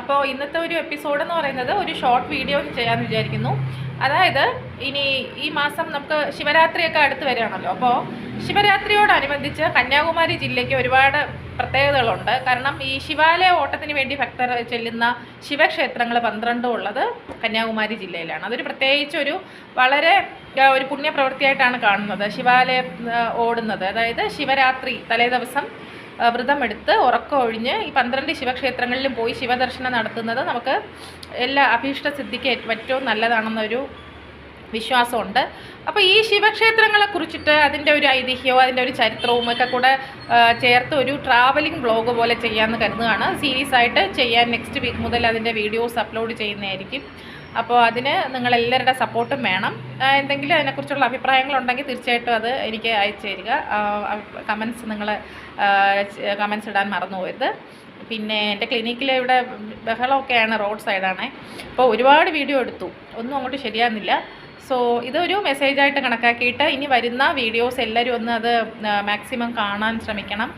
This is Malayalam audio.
അപ്പോൾ ഇന്നത്തെ ഒരു എപ്പിസോഡ് എന്ന് പറയുന്നത് ഒരു ഷോർട്ട് വീഡിയോ ചെയ്യാൻ വിചാരിക്കുന്നു. അതായത് ഇനി ഈ മാസം നമുക്ക് ശിവരാത്രിയൊക്കെ അടുത്ത് വരികയാണല്ലോ. അപ്പോൾ ശിവരാത്രിയോടനുബന്ധിച്ച് കന്യാകുമാരി ജില്ലയ്ക്ക് ഒരുപാട് പ്രത്യേകതകളുണ്ട്. കാരണം ഈ ശിവാലയ ഓട്ടത്തിന് വേണ്ടി ഭക്തർ ചെല്ലുന്ന ശിവക്ഷേത്രങ്ങൾ പന്ത്രണ്ടും ഉള്ളത് കന്യാകുമാരി ജില്ലയിലാണ്. അതൊരു പ്രത്യേകിച്ച് ഒരു വളരെ ഒരു പുണ്യപ്രവൃത്തിയായിട്ടാണ് കാണുന്നത്. ശിവാലയം ഓടുന്നത്. അതായത് ശിവരാത്രി തലേ ദിവസം വ്രതമെടുത്ത് ഉറക്കം ഒഴിഞ്ഞ് ഈ പന്ത്രണ്ട് ശിവക്ഷേത്രങ്ങളിലും പോയി ശിവദർശനം നടത്തുന്നത് നമുക്ക് എല്ലാ അഭീഷ്ട സിദ്ധിക്ക് ഏറ്റവും നല്ലതാണെന്നൊരു വിശ്വാസമുണ്ട്. അപ്പോൾ ഈ ശിവക്ഷേത്രങ്ങളെ കുറിച്ചിട്ട് അതിന്റെ ഒരു ഐതിഹ്യവും അതിന്റെ ഒരു ചരിത്രവും ഒക്കെ കൂടെ ചേർത്ത് ഒരു ട്രാവലിംഗ് ബ്ലോഗ് പോലെ ചെയ്യാമെന്ന് കരുതുകയാണ്. സീരീസ് ആയിട്ട് ചെയ്യാൻ നെക്സ്റ്റ് വീക്ക് മുതൽ അതിന്റെ വീഡിയോസ് അപ്ലോഡ് ചെയ്യുന്നതായിരിക്കും. അപ്പോൾ അതിന് നിങ്ങളെല്ലാവരുടെ സപ്പോർട്ടും വേണം. എന്തെങ്കിലും അതിനെക്കുറിച്ചുള്ള അഭിപ്രായങ്ങളുണ്ടെങ്കിൽ തീർച്ചയായിട്ടും അത് എനിക്ക് അയച്ചു തരിക. കമൻസ് നിങ്ങൾ കമൻസ് ഇടാൻ മറന്നു പോകരുത്. പിന്നെ എന്റെ ക്ലിനിക്കിൽ ഇവിടെ ബഹളമൊക്കെയാണ് റോഡ് സൈഡാണേ അപ്പോൾ ഒരുപാട് വീഡിയോ എടുത്തു. ഒന്നും അങ്ങോട്ട് ശരിയാകുന്നില്ല സോ ഇതൊരു മെസ്സേജായിട്ട് കണക്കാക്കിയിട്ട് ഇനി വരുന്ന വീഡിയോസ് എല്ലാവരും ഒന്ന് അത് മാക്സിമം കാണാൻ ശ്രമിക്കണം.